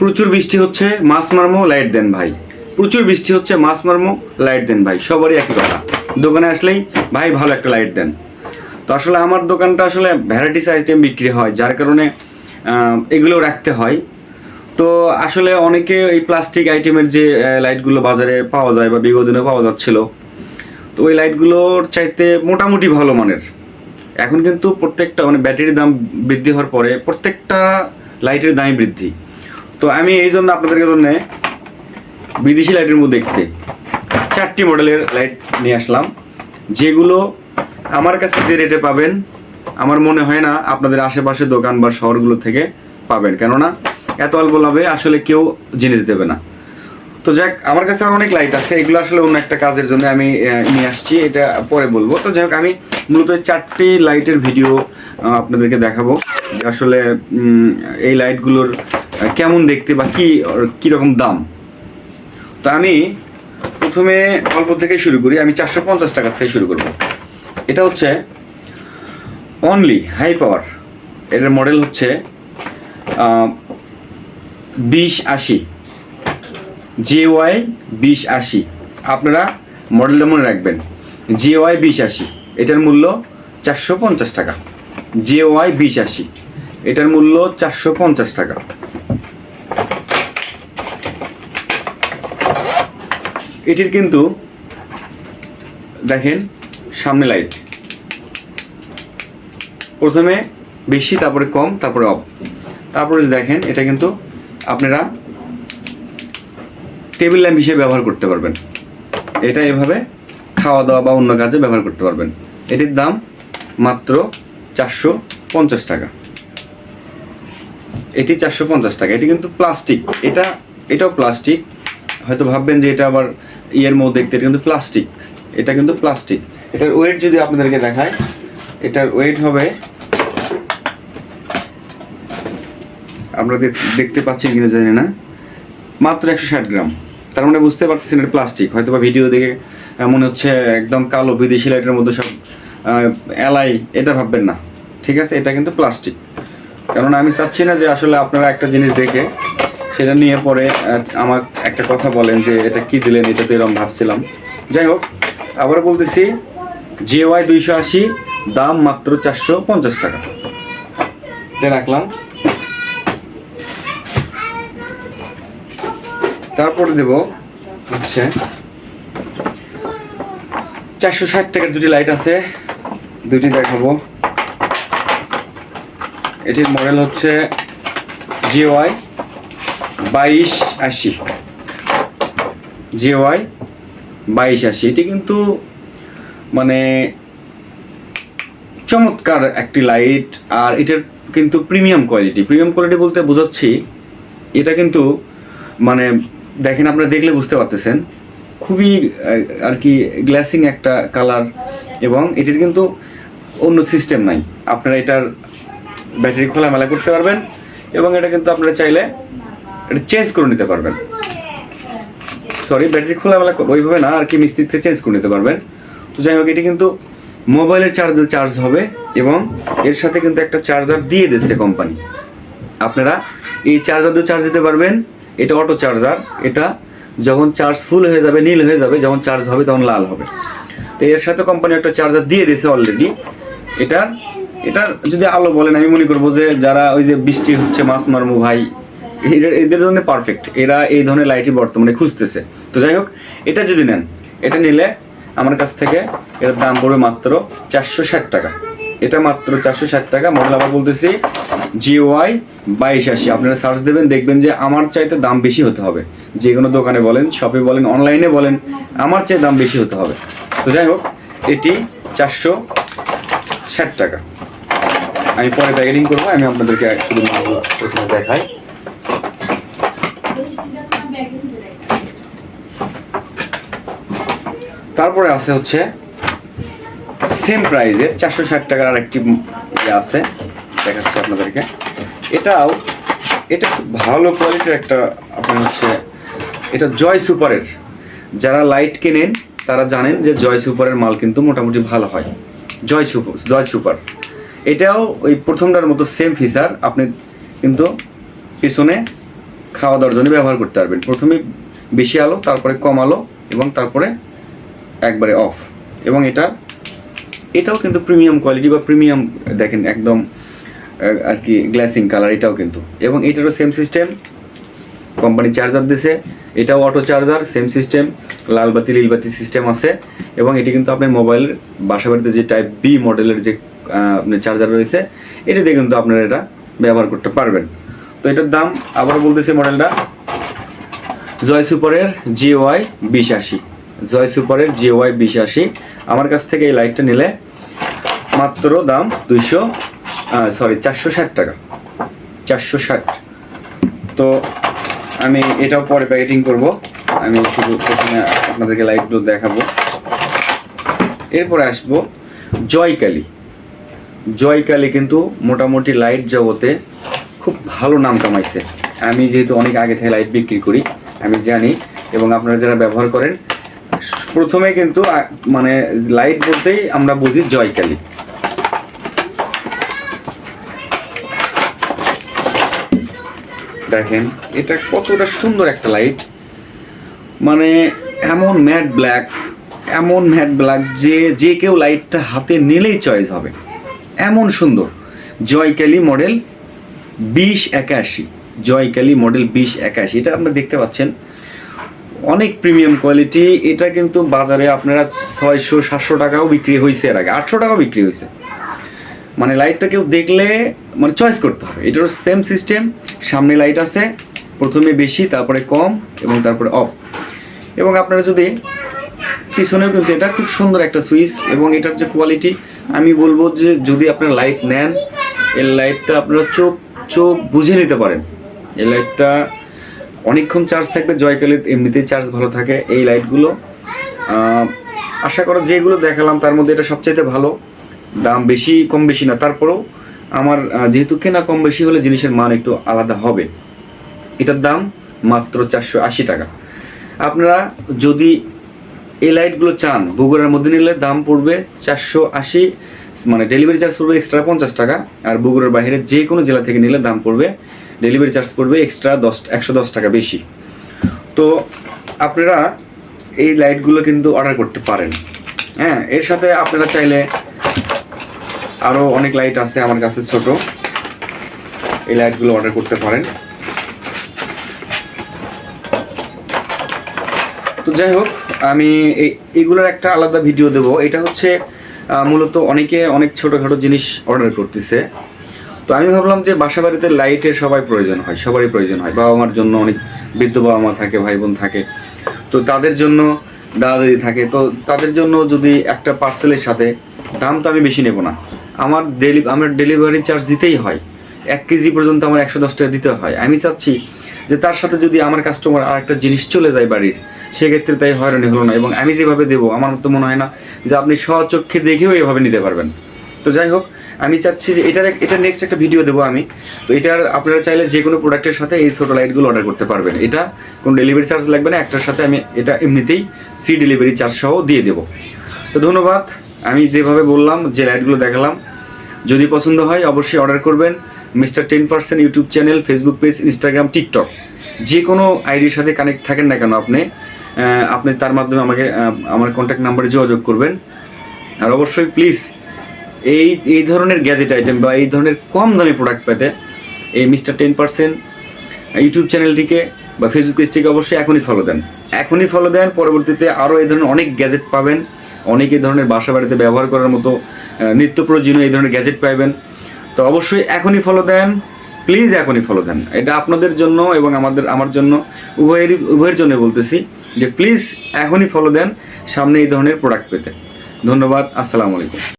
প্রচুর বৃষ্টি হচ্ছে মাছ মারমো লাইট দেন ভাই। প্রচুর বৃষ্টি হচ্ছে মাছ মারমো লাইট দেন ভাই, সবারই একই কথা। দোকানে আসলেই ভাই ভালো একটা লাইট দেন। তো আসলে আমার দোকানটা আসলে ভ্যারাইটিস আইটেম বিক্রি হয়, যার কারণে এগুলো রাখতে হয়। তো আসলে অনেকে এই প্লাস্টিক আইটেমের যে লাইটগুলো বাজারে পাওয়া যায় বা বিগত দিনে পাওয়া যাচ্ছিল, তো ওই লাইটগুলোর চাইতে মোটামুটি ভালো মানের। এখন কিন্তু প্রত্যেকটা মানে ব্যাটারির দাম বৃদ্ধি হওয়ার পরে প্রত্যেকটা লাইটের দামই বৃদ্ধি। তো আমি এই জন্য আপনাদের জন্য বিদেশি লাইটের মধ্যে দেখতে চারটি মডেলের লাইট নিয়ে আসলাম, যেগুলো আমার কাছে যে রেটে পাবেন, আমার মনে হয় না আপনাদের আশেপাশে দোকান বা শহরগুলো থেকে পাবেন। কেননা, এত অল্প লাভে আসলে কেউ জিনিস দেবে না। তো যাক, আমার কাছে অনেক লাইট আছে, এগুলো আসলে অন্য একটা কাজের জন্য আমি নিয়ে আসছি, এটা পরে বলব। তো যাই হোক, আমি মূলত চারটি লাইটের ভিডিও আপনাদেরকে দেখাবো। আসলে এই লাইটগুলোর কেমন দেখতে বা কি কীরকম দাম? তো আমি প্রথমে অল্প থেকে শুরু করি, আমি চারশো পঞ্চাশ টাকা থেকে শুরু করব। এটা হচ্ছে অনলি হাই পাওয়ার এটার মডেল হচ্ছে বিশ আশি। জে ওয়াই বিশ আশি। আপনারা মডেলটা মনে রাখবেন, জে ওয়াই বিশ আশি। এটার মূল্য চারশো পঞ্চাশ টাকা। জে ওয়াই বিশ আশি। এটার মূল্য চারশো পঞ্চাশ টাকা। এটির কিন্তু দেখেন সামনে লাইট প্রথমে বেশি, তারপরে কম, তারপরে অফ তারপরে দেখেন, এটা কিন্তু আপনারা টেবিল ল্যাম্প হিসেবে ব্যবহার করতে পারবেন। এটা এভাবে খাওয়া দাওয়া বা অন্য কাজে ব্যবহার করতে পারবেন। এটির দাম মাত্র চারশো পঞ্চাশ টাকা। এটি চারশো পঞ্চাশ টাকা। এটি কিন্তু প্লাস্টিক এটা, এটাও প্লাস্টিক হয়তো ভাববেন যে এটা আবার ইয়ের মধ্যে দেখতে, এটা কিন্তু প্লাস্টিক এটা কিন্তু প্লাস্টিক এটার ওয়েট যদি আপনাদেরকে দেখায় এটার ওয়েট হবে দেখ- দেখতে পাচ্ছেন কিনা জানি না, মাত্র একশো ষাট গ্রাম। তার মানে বুঝতে পারতেছেন এটা প্লাস্টিক হয়তো বা ভিডিও দেখে মনে হচ্ছে একদম কালো বিদেশি লাইটের মধ্যে সব এলাই, এটা ভাববেন না। ঠিক আছে? এটা কিন্তু প্লাস্টিক কারণ আমি চাচ্ছি না যে আসলে আপনারা একটা জিনিস দেখে সেটা নিয়ে পরে আমার একটা কথা বলেন যে এটা কি দিলেন এটা তো এরকম ভাবছিলাম। যাই হোক আবার বলতেছি জে ওয়াই দুইশো আশি, দাম মাত্র চারশো পঞ্চাশ টাকা। এটা রাখলাম। তারপরে দেব হচ্ছে চারশো ষাট টাকার দুটি লাইট আছে। দুটি দেখাবো। এটির মডেল হচ্ছে জিওয়াই বাইশ আশি। জিওয়াই বাইশ আশি। এটি কিন্তু মানে চমৎকার একটি লাইট আর এটার কিন্তু প্রিমিয়াম কোয়ালিটি। প্রিমিয়াম কোয়ালিটি বলতে বোঝাচ্ছি, এটা কিন্তু মানে দেখেন আপনারা দেখলে বুঝতে পারতেছেন, খুবই আর কি গ্লাসিং একটা কালার এবং এটির কিন্তু অন্য সিস্টেম নাই। আপনারা এটার ব্যাটারি খোলামেলা করতে পারবেন এবং এটা কিন্তু আপনারা চাইলে এটা চেঞ্জ করে নিতে পারবেন। সরি ব্যাটারি খোলামেলা কর- ওইভাবে না, আর কি মিস্ত্রি থেকে চেঞ্জ করে নিতে পারবেন। তো যাই হোক, এটি কিন্তু মোবাইলের চার্জে চার্জ হবে এবং এর সাথে কিন্তু একটা চার্জার দিয়ে দিচ্ছে কোম্পানি আপনারা এই চার্জার দিয়ে চার্জ দিতে পারবেন। এটা অটো চার্জার এটা যখন চার্জ ফুল হয়ে যাবে, নীল হয়ে যাবে, যখন চার্জ হবে তখন লাল হবে। তো এর সাথে কোম্পানি একটা চার্জার দিয়ে দিয়েছে অলরেডি এটা এটা যদি আলো বলেন, আমি মনে করব যে যারা ওই যে বৃষ্টি হচ্ছে, মাছ মারমু ভাই এদের জন্য পারফেক্ট এরা এই ধরনের লাইটই বর্তমানে খুঁজতেছে। তো যাই হোক, এটা যদি নেন, এটা নিলে আমার কাছ থেকে এটার দাম পড়বে মাত্র চারশো ষাট টাকা। এটা মাত্র চারশো ষাট টাকা। মডেল আবার বলতেছি জিওয়াই বাইশ আশি। আপনারা সার্চ দেবেন, দেখবেন যে আমার চাইতে দাম বেশি হতে হবে। যে কোনো দোকানে বলেন শপে বলেন অনলাইনে বলেন, আমার চেয়ে দাম বেশি হতে হবে। তো যাই হোক, এটি চারশো ষাট টাকা। আমি পরে প্যাকেটিং করব, আমি আপনাদেরকে শুধু দেখাই। তারপরে আছে হচ্ছে সেম প্রাইজে চারশো ষাট টাকার আরেকটি ইয়ে আছে, দেখাচ্ছি আপনাদেরকে। এটাও, এটা খুব ভালো কোয়ালিটির একটা আপনার হচ্ছে, এটা জয় সুপারের। যারা লাইট কেনেন, তারা জানেন যে জয় সুপারের মাল কিন্তু মোটামুটি ভালো হয়। Joy super Joy super. এটাও ওই প্রথমটার মতো সেম ফিচার আপনি কিন্তু পিছনে খাওয়া দাওয়ার জন্য ব্যবহার করতে পারবেন। প্রথমে বেশি আলো, তারপরে কম আলো এবং তারপরে একবারে অফ। এবং এটা, এটাও কিন্তু প্রিমিয়াম কোয়ালিটি বা প্রিমিয়াম, দেখেন একদম আর কি গ্লাসিং কালার এটাও কিন্তু। এবং এটারও সেম সিস্টেম কোম্পানি চার্জার দিছে, এটাও অটো চার্জার সেম সিস্টেম লাল বাতি, নীল বাতি সিস্টেম আছে। এবং এটি কিন্তু আপনার মোবাইলের বাসা বাড়িতে যে টাইপ বি মডেলের যে আপনার চার্জার রয়েছে, এটি দিয়ে কিন্তু আপনারা এটা ব্যবহার করতে পারবেন। তো এটার দাম আবার বলতেছি মডেলটা জয় সুপারের জি ওয়াই বিশ আশি। জয় সুপারের জি ওয়াই বিশ আমার কাছ থেকে এই লাইটটা নিলে মাত্র দাম দুইশো সরি চারশো ষাট টাকা। চারশো ষাট। তো আমি এটাও পরে প্যাকেটিং করব। আমি শুধু প্রথমে আপনাদেরকে লাইটগুলো দেখাবো। এরপরে আসব জয়কালী। জয়কালী কিন্তু মোটামুটি লাইট জগতে খুব ভালো নাম কামাইছে। আমি যেহেতু অনেক আগে থেকে লাইট বিক্রি করি, আমি জানি এবং আপনারা যারা ব্যবহার করেন প্রথমে কিন্তু মানে লাইট বলতেই আমরা বুঝি জয়কালী দেখেন, এটা কতটা সুন্দর একটা লাইট মানে এমন ম্যাট ব্ল্যাক এমন ম্যাট ব্ল্যাক যে যে কেউ লাইটটা হাতে নিলেই চয়েস হবে। এমন সুন্দর। জয়কালী মডেল বিশ একাশি। জয়কালী মডেল বিশ একাশি। এটা আপনারা দেখতে পাচ্ছেন অনেক প্রিমিয়াম কোয়ালিটি এটা কিন্তু বাজারে আপনারা ছয়শো, সাতশো টাকাও বিক্রি হয়েছে এর আগে। আটশো টাকাও বিক্রি হয়েছে মানে লাইটটা কেউ দেখলে মানে চয়েস করতে হবে। এটারও সেম সিস্টেম সামনে লাইট আছে, প্রথমে বেশি, তারপরে কম এবং তারপরে অফ এবং আপনারা যদি, পিছনেও কিন্তু এটা খুব সুন্দর একটা সুইচ এবং এটার যে কোয়ালিটি আমি বলব যে যদি আপনারা লাইট নেন এর লাইটটা আপনারা চোখ চোখ বুঝে নিতে পারেন। এই লাইটটা অনেকক্ষণ চার্জ থাকবে জয়কালের এমনিতেই চার্জ ভালো থাকে এই লাইটগুলো আশা করো যেগুলো দেখালাম তার মধ্যে এটা সবচাইতে ভালো। দাম বেশি, কম বেশি না। তারপরেও আমার যেহেতু কেনা কম বেশি হলে জিনিসের মান একটু আলাদা হবে। এটার দাম মাত্র চারশো আশি টাকা। আপনারা যদি এই লাইটগুলো চান, বগুড়ার মধ্যে নিলে দাম পড়বে চারশো আশি মানে ডেলিভারি চার্জ পড়বে এক্সট্রা পঞ্চাশ টাকা, আর বগুড়ার বাইরে যে কোনো জেলা থেকে নিলে দাম পড়বে ডেলিভারি চার্জ পড়বে এক্সট্রা দশ, একশো দশ টাকা বেশি। তো আপনারা এই লাইটগুলো কিন্তু অর্ডার করতে পারেন। হ্যাঁ এর সাথে আপনারা চাইলে আরও অনেক লাইট আছে আমার কাছে ছোট। এই লাইটগুলো অর্ডার করতে পারেন। তো যাই হোক, আমি এগুলোর একটা আলাদা ভিডিও দেব। এটা হচ্ছে মূলত অনেকে অনেক ছোটোখাটো জিনিস অর্ডার করতেছে। তো আমি ভাবলাম যে বাসা বাড়িতে লাইটের সবাই প্রয়োজন হয়, সবারই প্রয়োজন হয়। বাবা মার জন্য অনেক বৃদ্ধ বাবা মা থাকে ভাই বোন থাকে। তো তাদের জন্য দাদা দিদি থাকে। তো তাদের জন্য যদি একটা পার্সেলের সাথে, দাম তো আমি বেশি নেব না। আমার ডেলি, আমার ডেলিভারি চার্জ দিতেই হয়। এক কেজি পর্যন্ত আমার একশো দশ টাকা দিতে হয়। আমি চাচ্ছি যে তার সাথে যদি আমার কাস্টমার আর একটা জিনিস চলে যায় বাড়ির, সেক্ষেত্রে তাই হয়রানি হলো না। এবং আমি যেভাবে দেবো, আমার তো মনে হয় না যে আপনি স্বচক্ষে দেখেও এভাবে নিতে পারবেন। তো যাই হোক আমি চাচ্ছি যে এটার এটা নেক্সট একটা ভিডিও দেবো আমি। তো এটার আপনারা চাইলে যে কোনো প্রোডাক্টের সাথে এই ছোটো লাইটগুলো অর্ডার করতে পারবেন। এটা কোনো ডেলিভারি চার্জ লাগবে না, একটার সাথে আমি এটা এমনিতেই ফ্রি ডেলিভারি চার্জ সহ দিয়ে দেবো। তো ধন্যবাদ। আমি যেভাবে বললাম, যে লাইটগুলো দেখালাম, যদি পছন্দ হয় অবশ্যই অর্ডার করবেন। Mister Ten Percent YouTube channel Facebook page Instagram TikTok যে কোনো আইডির সাথে কানেক্ট থাকেন না কেন আপনি আপনি তার মাধ্যমে আমাকে আমার কন্ট্যাক্ট নাম্বারে যোগাযোগ করবেন। আর অবশ্যই প্লিজ এই এই ধরনের গ্যাজেট আইটেম বা এই ধরনের কম দামি প্রোডাক্ট পেতে এই মিস্টার টেন পার্সেন্ট ইউটিউব চ্যানেলটিকে বা ফেসবুক পেজটিকে অবশ্যই এখনই ফলো দেন। এখনই ফলো দেন পরবর্তীতে আরও এই ধরনের অনেক গ্যাজেট পাবেন। অনেক এই ধরনের বাসা বাড়িতে ব্যবহার করার মতো নিত্য প্রয়োজনীয় এই ধরনের গ্যাজেট পাবেন তো অবশ্যই এখনই ফলো দেন। প্লিজ এখনই ফলো দেন। এটা আপনাদের জন্য এবং আমাদের, আমার জন্য, উভয়েরই, উভয়ের জন্য বলতেছি যে প্লিজ এখনই ফলো দেন সামনে এই ধরনের প্রোডাক্ট পেতে। ধন্যবাদ। আসসালামু আলাইকুম।